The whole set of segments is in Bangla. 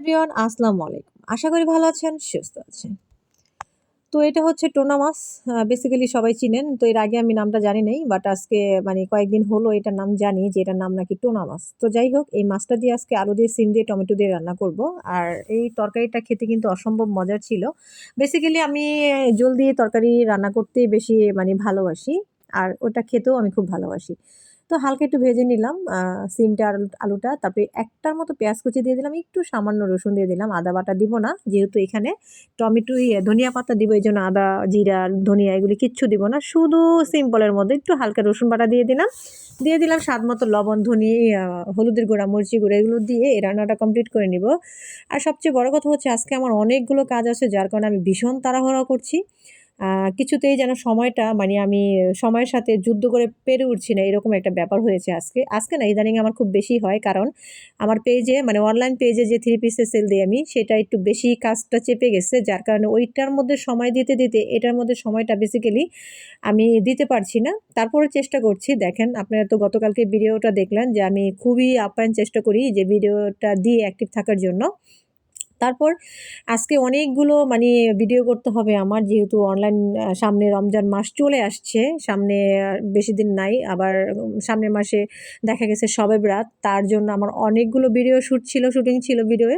এভরিওয়ান, আসসালামু আলাইকুম। আশা করি ভালো আছেন, সুস্থ আছেন। তো এটা হচ্ছে টোনা মাছ বেসিক্যালি সবাই চিনেন। তো এর আগে আমি নামটা জানি নেই বাট আজকে মানে কয়েকদিন হলো এটার নাম জানি যে এটার নাম নাকি টোনা মাছ তো যাই হোক, এই মাছটা দিয়ে আজকে আলু দিয়ে সিম দিয়ে টমেটো দিয়ে রান্না করব। আর এই তরকারিটা খেতে কিন্তু অসম্ভব মজার ছিল। বেসিক্যালি আমি জল দিয়ে তরকারি রান্না করতেই বেশি মানে ভালোবাসি। আর ওটা খেতেও আমি খুব ভালোবাসি। তো হালকা একটু ভেজে নিলাম সিমটা আলুটা, তারপরে একটার মতো পেঁয়াজ কুচি দিয়ে দিলাম, একটু সামান্য রসুন দিয়ে দিলাম, আদা বাটা দিব না, যেহেতু এখানে টমেটো ইয়ে ধনিয়া পাতা দিব, এই জন্য আদা, জিরা, ধনিয়া, এগুলি কিচ্ছু দিব না, শুধু সিম্পলের মধ্যে একটু হালকা রসুন বাটা দিয়ে দিলাম দিয়ে দিলাম স্বাদ মতো লবণ ধনি হলুদের গুঁড়া মরিচি গুঁড়া, এগুলো দিয়ে এই রান্নাটা কমপ্লিট করে নিব। আর সবচেয়ে বড় কথা হচ্ছে, আজকে আমার অনেকগুলো কাজ আছে, যার কারণে আমি ভীষণ তাড়াহুড়া করছি। কিছুতেই যেন সময়টা মানে আমি, সময়ের সাথে যুদ্ধ করে পেরে উঠছি না, এরকম একটা ব্যাপার হয়েছে আজকে। আজকে না, ইদানিং আমার খুব বেশি হয়, কারণ আমার পেজে মানে অনলাইন পেজে যে থ্রি পিসের সেল দিই আমি, সেটা একটু বেশি কাজটা চেপে গেছে, যার কারণে ওইটার মধ্যে সময় দিতে দিতে, এটার মধ্যে সময়টা বেসিক্যালি আমি দিতে পারছি না। তারপরে চেষ্টা করছি, দেখেন, আপনারা তো গতকালকে ভিডিওটা দেখলেন যে আমি খুবই আপ্যায়ন চেষ্টা করি যে ভিডিওটা দিয়ে অ্যাক্টিভ থাকার জন্য। তারপর আজকে অনেকগুলো মানে ভিডিও করতে হবে আমার, যেহেতু অনলাইন সামনে রমজান মাস চলে আসছে, সামনে বেশি দিন নাই, আবার সামনের মাসে দেখা গেছে সবে রাত, তার জন্য আমার অনেকগুলো ভিডিও শ্যুট ছিল শুটিং ছিল ভিডিওয়ে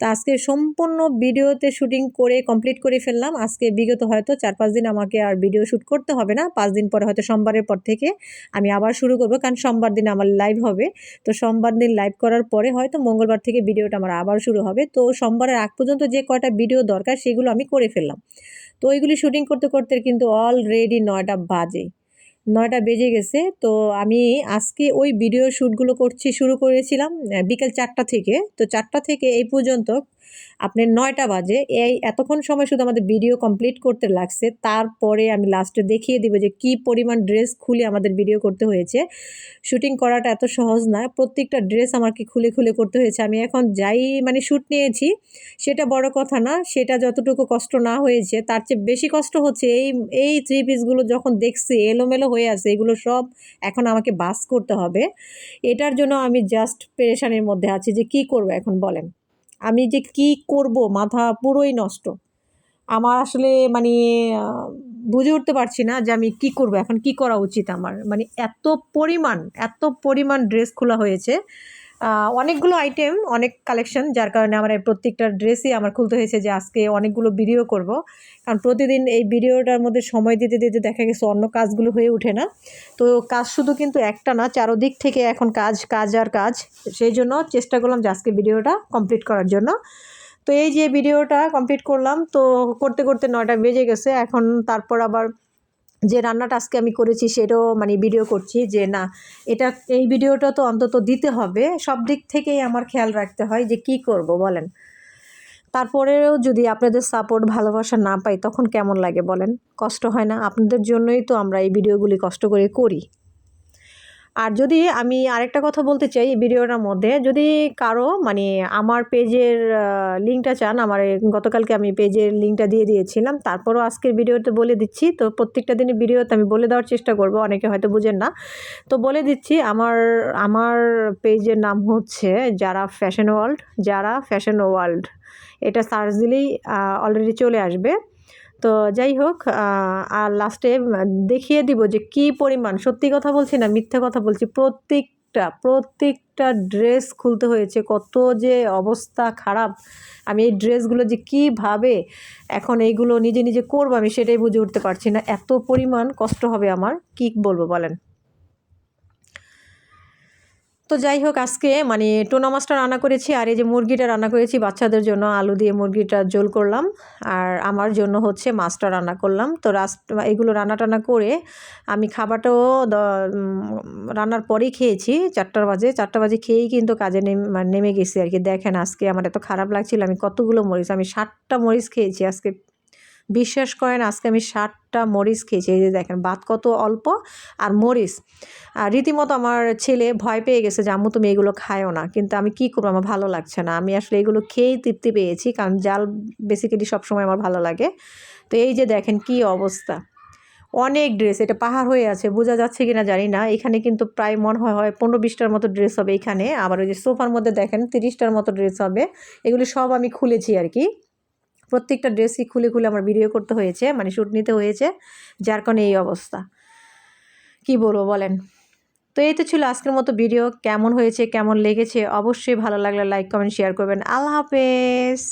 তো আজকে সম্পূর্ণ ভিডিওতে শুটিং করে কমপ্লিট করে ফেললাম। আজকে বিগত হয়তো চার পাঁচ দিন আমাকে আর ভিডিও শ্যুট করতে হবে না, পাঁচ দিন পরে হয়তো সোমবারের পর থেকে আমি আবার শুরু করব, কারণ সোমবার দিন আমার লাইভ হবে। তো সোমবার দিন লাইভ করার পরে হয়তো মঙ্গলবার থেকে ভিডিওটা আমার আবার শুরু হবে। তো সোমবার সোমবারের আগ পর্যন্ত যে কয়টা ভিডিও দরকার সেগুলো আমি করে ফেললাম। তো ওইগুলি শুটিং করতে করতে কিন্তু অলরেডি নয়টা বাজে। নয়টা বেজে গেছে। তো আমি আজকে ওই ভিডিও শ্যুটগুলো করছি, শুরু করেছিলাম বিকেল চারটা থেকে। তো চারটা থেকে এই পর্যন্ত আপনার নয়টা বাজে। এই এতক্ষণ সময় শুধু আমাদের ভিডিও কমপ্লিট করতে লাগছে। তারপরে আমি লাস্টে দেখিয়ে দিব যে কি পরিমাণ ড্রেস খুলে আমাদের ভিডিও করতে হয়েছে। শুটিং করাটা এত সহজ না, প্রত্যেকটা ড্রেস আমাকে খুলে খুলে করতে হয়েছে। আমি এখন যাই মানে শ্যুট নিয়েছি, সেটা বড় কথা না, সেটা যতটুকু কষ্ট না হয়েছে, তার চেয়ে বেশি কষ্ট হচ্ছে এই এই থ্রি পিসগুলো যখন দেখছি, এলোমেলো হয়ে আছে, এগুলো সব এখন আমাকে বাস করতে হবে। এটার জন্য আমি জাস্ট পেরেশানির মধ্যে আছি যে কি করব এখন বলেন। আমি যে কি করব, মাথা পুরোই নষ্ট। আমার আসলে মানে বুঝে উঠতে পারছি না যে আমি কি করব, এখন কি করা উচিত আমার। মানে এত পরিমাণ এত পরিমাণ ড্রেস খোলা হয়েছে অনেকগুলো আইটেম অনেক কালেকশন যার কারণে আমার প্রত্যেকটা ড্রেসই আমার খুলতে হয়েছে যে আজকে অনেকগুলো ভিডিও করব। কারণ প্রতিদিন এই ভিডিওটার মধ্যে সময় দিতে দিতে দেখা গেছে অন্য কাজগুলো হয়ে ওঠে না। তো কাজ শুধু কিন্তু একটা না, চারোদিক থেকে এখন কাজ কাজ আর কাজ। সেই জন্য চেষ্টা করলাম যে আজকে ভিডিওটা কমপ্লিট করার জন্য। তো এই যে ভিডিওটা কমপ্লিট করলাম, তো করতে করতে নয়টা বেজে গেছে। এখন তারপর আবার যে রান্নাটা আজকে আমি করেছি সেটাও মানে ভিডিও করছি যে না, এটা, এই ভিডিওটা তো অন্তত দিতে হবে। সব দিক থেকেই আমার খেয়াল রাখতে হয় যে কি করব বলেন। তারপরেও যদি আপনাদের সাপোর্ট ভালোবাসা না পাই তখন কেমন লাগে বলেন? কষ্ট হয় না? আপনাদের জন্যই তো আমরা এই ভিডিওগুলি কষ্ট করে করি। আর যদি আমি আরেকটা কথা বলতে চাই ভিডিওটার মধ্যে, যদি কারও মানে আমার পেজের লিঙ্কটা চান, আমার গতকালকে আমি পেজের লিঙ্কটা দিয়ে দিয়েছিলাম, তারপরও আজকের ভিডিওতে বলে দিচ্ছি, তো প্রত্যেকটা দিনের ভিডিওতে আমি বলে দেওয়ার চেষ্টা করব, অনেকে হয়তো বুঝেন না। তো বলে দিচ্ছি, আমার আমার পেজের নাম হচ্ছে যারা ফ্যাশন ওয়ার্ল্ড, যারা ফ্যাশন ওয়ার্ল্ড। এটা সার্চ দিলেই অলরেডি চলে আসবে। তো যাই হোক আর লাস্টে দেখিয়ে দিব যে কি পরিমাণ, সত্যি কথা বলছি না মিথ্যে কথা বলছি, প্রত্যেকটা প্রত্যেকটা ড্রেস খুলতে হয়েছে, কত যে অবস্থা খারাপ। আমি এই ড্রেসগুলো যে কীভাবে এখন এইগুলো নিজে নিজে করব আমি সেটাই বুঝে উঠতে পারছি না। এত পরিমাণ কষ্ট হবে আমার, কী বলব বলেন? তো যাই হোক, আজকে মানে টোনা মাছটা রান্না করেছি আর এই যে মুরগিটা রান্না করেছি বাচ্চাদের জন্য, আলু দিয়ে মুরগিটা জোল করলাম। আর আমার জন্য হচ্ছে মাছটা রান্না করলাম। তো রাস, এগুলো রান্না টান্না করে আমি খাবারটাও রান্নার পরেই খেয়েছি চারটার বাজে। চারটা বাজে খেয়েই কিন্তু কাজে মানে নেমে গেছি আর কি। দেখেন আজকে আমার এত খারাপ লাগছিল, আমি কতগুলো মরিচ, আমি ষাটটা মরিচ খেয়েছি আজকে। বিশ্বাস করেন, আজকে আমি ষাটটা মরিচ খেয়েছি। এই যে দেখেন, ভাত কত অল্প আর মরিচ। আর রীতিমতো আমার ছেলে ভয় পেয়ে গেছে যে, আম্মু, তুমি এগুলো খায়ও না। কিন্তু আমি কি করব? আমার ভালো লাগছে না। আমি আসলে এগুলো খেয়েই তৃপ্তি পেয়েছি। কারণ জাল বেসিক্যালি সবসময় আমার ভালো লাগে। তো এই যে দেখেন কি অবস্থা। অনেক ড্রেস এটা পাহাড় হয়ে আছে, বোঝা যাচ্ছে কিনা জানি না। এখানে কিন্তু প্রায় মনে হয় হয় পনেরো বিশটার মতো ড্রেস হবে এখানে। আবার ওই যে সোফার মধ্যে দেখেন তিরিশটার মতো ড্রেস হবে। এগুলি সব আমি খুলেছি আর কি। প্রত্যেকটা ড্রেসই খুলে খুলে আমার ভিডিও করতে হয়েছে মানে শ্যুট নিতে হয়েছে, যার কারণে এই অবস্থা। কি বলব বলেন? তো এই তো ছিল আজকের মতো ভিডিও। কেমন হয়েছে, কেমন লেগেছে, অবশ্যই ভালো লাগলে লাইক কমেন্ট শেয়ার করবেন। আল্লাহ হাফেজ!